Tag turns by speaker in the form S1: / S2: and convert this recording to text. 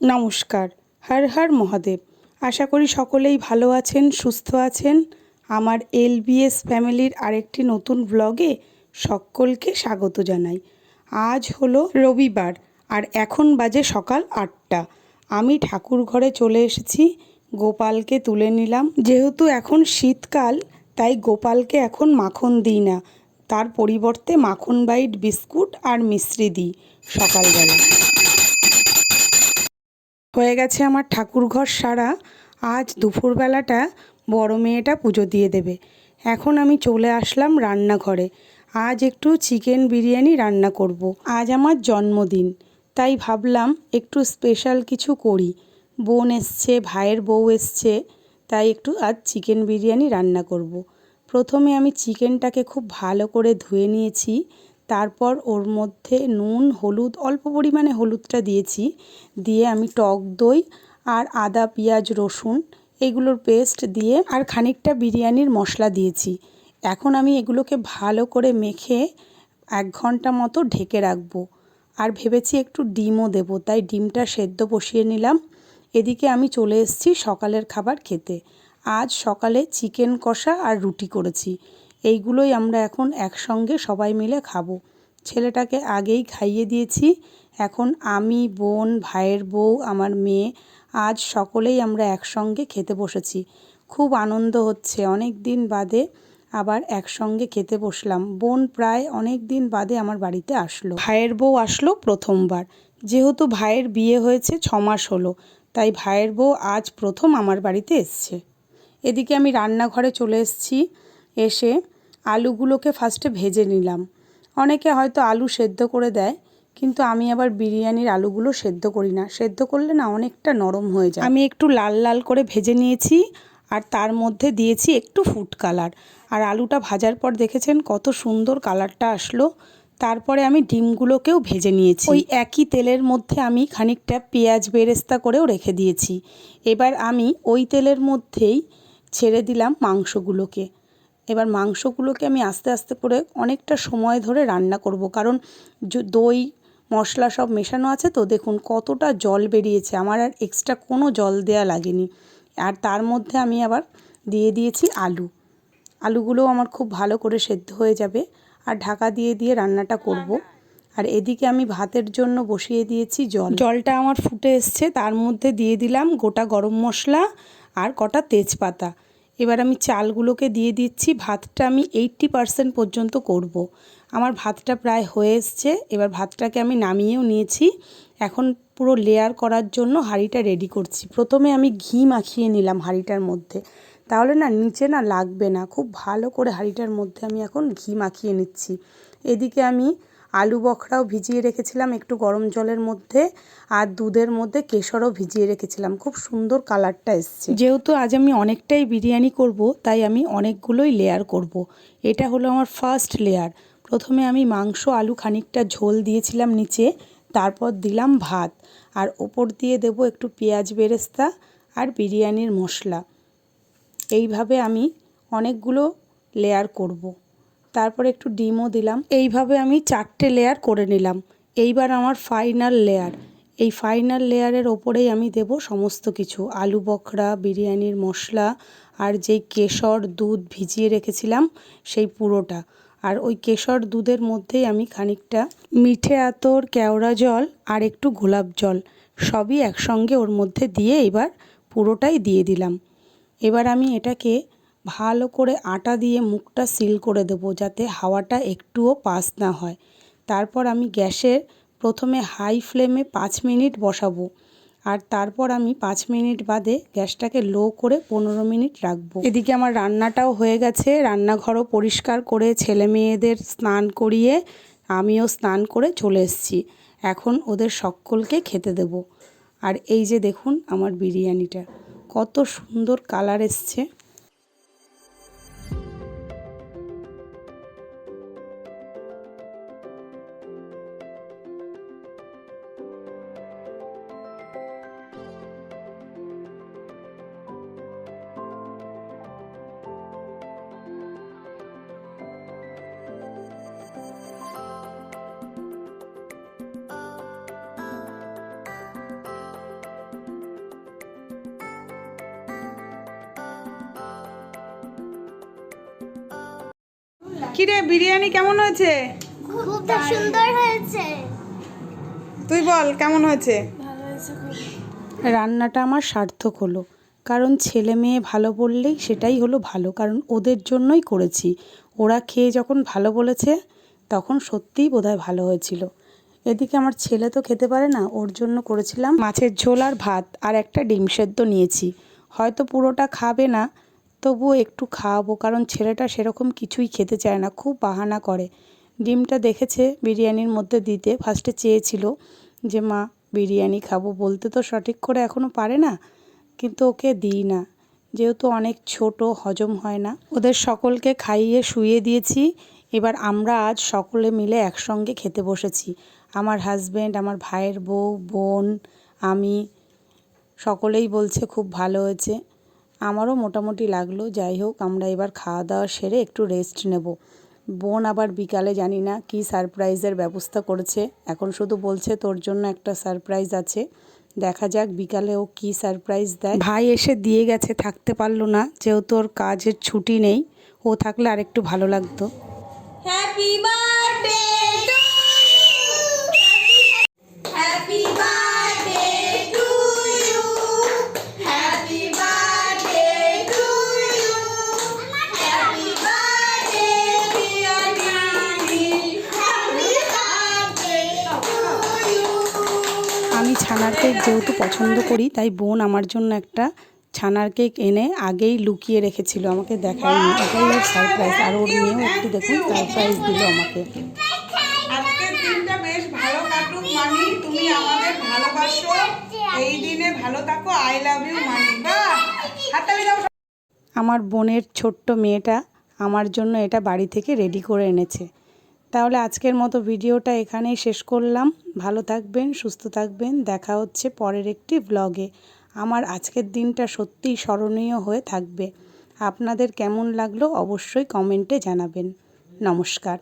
S1: নমস্কার, হর হর মহাদেব। আশা করি সকলেই ভালো আছেন, সুস্থ আছেন। আমার এলবিএস ফ্যামিলির আরেকটি নতুন ব্লগে সকলকে স্বাগত জানাই। আজ হলো রবিবার আর এখন বাজে সকাল আটটা। আমি ঠাকুর ঘরে চলে এসেছি, গোপালকে তুলে নিলাম। যেহেতু এখন শীতকাল, তাই গোপালকে এখন মাখন দিই না। তার পরিবর্তে মাখন বাইট, বিস্কুট আর মিশ্রি দিই সকালবেলা। হয়ে গেছে আমার ঠাকুরঘর সারা। আজ দুপুরবেলাটা বড় মেয়েটা পুজো দিয়ে দেবে। এখন আমি চলে আসলাম রান্নাঘরে। আজ একটু চিকেন বিরিয়ানি রান্না করব। আজ আমার জন্মদিন, তাই ভাবলাম একটু স্পেশাল কিছু করি। বোন এসছে, ভাইয়ের বউ এসছে, তাই একটু আজ চিকেন বিরিয়ানি রান্না করব। প্রথমে আমি চিকেনটাকে খুব ভালো করে ধুয়ে নিয়েছি। তারপর ওর মধ্যে নুন, হলুদ, অল্প পরিমাণে হলুদটা দিয়েছি। দিয়ে আমি টক দই আর আদা, পেঁয়াজ, রসুন এগুলোর পেস্ট দিয়ে আর খানিকটা বিরিয়ানির মশলা দিয়েছি। এখন আমি এগুলোকে ভালো করে মেখে এক ঘণ্টা মতো ঢেকে রাখব। আর ভেবেছি একটু ডিমও দেবো, তাই ডিমটা সেদ্ধ বসিয়ে নিলাম। এদিকে আমি চলে এসেছি সকালের খাবার খেতে। আজ সকালে চিকেন কষা আর রুটি করেছি। এইগুলোই আমরা এখন একসঙ্গে সবাই মিলে খাব। ছেলেটাকে আগেই খাইয়ে দিয়েছি। এখন আমি, বোন, ভাইয়ের বউ, আমার মেয়ে, আজ সকলেই আমরা একসঙ্গে খেতে বসেছি। খুব আনন্দ হচ্ছে। অনেক দিন বাদে আবার একসঙ্গে খেতে বসলাম। বোন প্রায় অনেক দিন বাদে আমার বাড়িতে আসলো। ভাইয়ের বউ আসলো প্রথমবার। যেহেতু ভাইয়ের বিয়ে হয়েছে ছ মাস হলো, তাই ভাইয়ের বউ আজ প্রথম আমার বাড়িতে এসছে। এদিকে আমি রান্নাঘরে চলে এসেছি। এসে আলুগুলোকে ফার্স্টে ভেজে নিলাম। অনেকে হয়তো আলু সেদ্ধ করে দেয়, কিন্তু আমি আবার বিরিয়ানির আলুগুলো সেদ্ধ করি না। সেদ্ধ করলে না অনেকটা নরম হয়ে যায়। আমি একটু লাল লাল করে ভেজে নিয়েছি, আর তার মধ্যে দিয়েছি একটু ফুড কালার আর আলুটা ভাজার পর দেখেছেন কত সুন্দর কালারটা আসলো। তারপরে আমি ডিমগুলোকেও ভেজে নিয়েছি। ওই একই তেলের মধ্যে আমি খানিকটা পেঁয়াজ বেরেস্তা করেও রেখে দিয়েছি। এবার আমি ওই তেলের মধ্যেই ছেড়ে দিলাম মাংসগুলোকে। এবার মাংসগুলোকে আমি আস্তে আস্তে করে অনেকটা সময় ধরে রান্না করব। কারণ দই, মশলা সব মেশানো আছে তো দেখুন কতটা জল বেরিয়েছে। আমার আর এক্সট্রা কোনো জল দেয়া লাগেনি। আর তার মধ্যে আমি আবার দিয়ে দিয়েছি আলু। আলুগুলোও আমার খুব ভালো করে সেদ্ধ হয়ে যাবে। আর ঢাকা দিয়ে দিয়ে রান্নাটা করব। আর এদিকে আমি ভাতের জন্য বসিয়ে দিয়েছি জল। জলটা আমার ফুটে এসছে। তার মধ্যে দিয়ে দিলাম গোটা গরম মশলা আর কটা তেজপাতা। এবার আমি চালগুলোকে দিয়ে দিচ্ছি। ভাতটা আমি এইট্টি পারসেন্ট পর্যন্ত করব। আমার ভাতটা প্রায় হয়ে এসছে। এবার ভাতটাকে আমি নামিয়েও নিয়েছি। এখন পুরো লেয়ার করার জন্য হাঁড়িটা রেডি করছি। প্রথমে আমি ঘি মাখিয়ে নিলাম হাঁড়িটার মধ্যে। তাহলে না নিচে না লাগবে না। খুব ভালো করে হাঁড়িটার মধ্যে আমি এখন ঘি মাখিয়ে নিচ্ছি। এদিকে আমি আলু বখরাও ভিজিয়ে রেখেছিলাম একটু গরম জলের মধ্যে আর দুধের মধ্যে কেশরও ভিজিয়ে রেখেছিলাম। খুব সুন্দর কালারটা এসছে। যেহেতু আজ আমি অনেকটাই বিরিয়ানি করব, তাই আমি অনেকগুলোই লেয়ার করব। এটা হলো আমার ফার্স্ট লেয়ার প্রথমে আমি মাংস আলু খানিকটা ঝোল দিয়েছিলাম নিচে, তারপর দিলাম ভাত। আর ওপর দিয়ে দেব একটু পেঁয়াজ বেরেস্তা আর বিরিয়ানির মশলা। এইভাবে আমি অনেকগুলো লেয়ার করব। তারপর একটু ডিমও দিলাম। এইভাবে আমি চারটে লেয়ার করে নিলাম। এইবার আমার ফাইনাল লেয়ার এই ফাইনাল লেয়ারের ওপরেই আমি দেব সমস্ত কিছু। আলু বখরা, বিরিয়ানির মশলা আর যেই কেশর দুধ ভিজিয়ে রেখেছিলাম, সেই পুরোটা। আর ওই কেশর দুধের মধ্যেই আমি খানিকটা মিঠে আতর, কেওড়া জল আর একটু গোলাপ জল সবই একসঙ্গে ওর মধ্যে দিয়ে এবার পুরোটাই দিয়ে দিলাম। এবার আমি এটাকে ভালো করে আটা দিয়ে মুখটা সিল করে দেবো যাতে হাওয়াটা একটুও পাস না হয়। তারপর আমি গ্যাসের প্রথমে হাই ফ্লেমে পাঁচ মিনিট বসাবো আর তারপর আমি পাঁচ মিনিট বাদে গ্যাসটাকে লো করে পনেরো মিনিট রাখব। এদিকে আমার রান্নাটাও হয়ে গেছে। রান্নাঘরও পরিষ্কার করে ছেলে মেয়েদের স্নান করিয়ে আমিও স্নান করে চলে এসেছি। এখন ওদের সকলকে খেতে দেব। আর এই যে দেখুন আমার বিরিয়ানিটা। কত সুন্দর কালার এসছে। কিরে বিরিয়ানি কেমন হয়েছে?
S2: খুব সুন্দর হয়েছে।
S1: তুই বল কেমন হয়েছে?
S2: ভালো হয়েছে খুব।
S1: রান্নাটা আমার সার্থক হলো কারণ ছেলে মেয়ে ভালো বললেই সেটাই হলো ভালো কারণ ওদের জন্যই করেছি। ওরা খেয়ে যখন ভালো বলেছে তখন সত্যিই বোধহয় ভালো হয়েছিল। এদিকে আমার ছেলে তো খেতে পারে না ওর জন্য করেছিলাম মাছের ঝোল আর ভাত আর একটা ডিম সেদ্ধ নিয়েছি। হয়তো পুরোটা খাবে না তবুও একটু খাওয়াবো, কারণ ছেলেটা সেরকম কিছুই খেতে চায় না, খুব বাহানা করে। ডিমটা দেখেছে বিরিয়ানির মধ্যে দিতে ফার্স্টে চেয়েছিল যে, মা, বিরিয়ানি খাব। বলতে তো সঠিক করে এখনও পারে না, কিন্তু ওকে দিই না। যেহেতু অনেক ছোট, হজম হয় না। ওদের সকলকে খাইয়ে শুয়ে দিয়েছি। এবার আমরা আজ সকলে মিলে একসঙ্গে খেতে বসেছি। আমার হাজব্যান্ড আমার ভাইয়ের বউ, বোন, আমি, সকলেই বলছে খুব ভালো হয়েছে। আমারও মোটামুটি লাগল, যাই হোক আমরা এবার খাওয়া দাওয়া সেরে একটু রেস্ট নেব। বোন আবার বিকালে জানি না কি সারপ্রাইজের ব্যবস্থা করেছে, এখন শুধু বলছে তোর জন্য একটা সারপ্রাইজ আছে। দেখা যাক বিকালে ও কি সারপ্রাইজ দেয়। ভাই এসে দিয়ে গেছে, থাকতে পারল না, যেহেতু ওর কাজের ছুটি নেই, ও থাকলে আরেকটু ভালো লাগতো।
S3: Happy birthday!
S1: আমি ছানার কেক যেহেতু পছন্দ করি তাই বোন আমার জন্য একটা ছানার কেক এনে আগেই লুকিয়ে রেখেছিল আমাকে দেখায়নি। এটাই ওর সারপ্রাইজ আর ওর মেয়েও একটু দেখুন সারপ্রাইজ দিল আমাকে।
S4: আজকের দিনটা বেশ ভালো কাটুক তুমি আমাদের ভালোবাসো। এই দিনে ভালো থাকো। আই লাভ ইউ মানি হাততালি দাও।
S1: আমার বোনের ছোট্ট মেয়েটা আমার জন্য এটা বাড়ি থেকে রেডি করে এনেছে। তাহলে আজকের মতো ভিডিওটা এখানেই শেষ করলাম। ভালো থাকবেন, সুস্থ থাকবেন। দেখা হচ্ছে পরের একটি ব্লগে আমার আজকের দিনটা সত্যিই স্মরণীয় হয়ে থাকবে। আপনাদের কেমন লাগল অবশ্যই কমেন্টে জানাবেন। নমস্কার।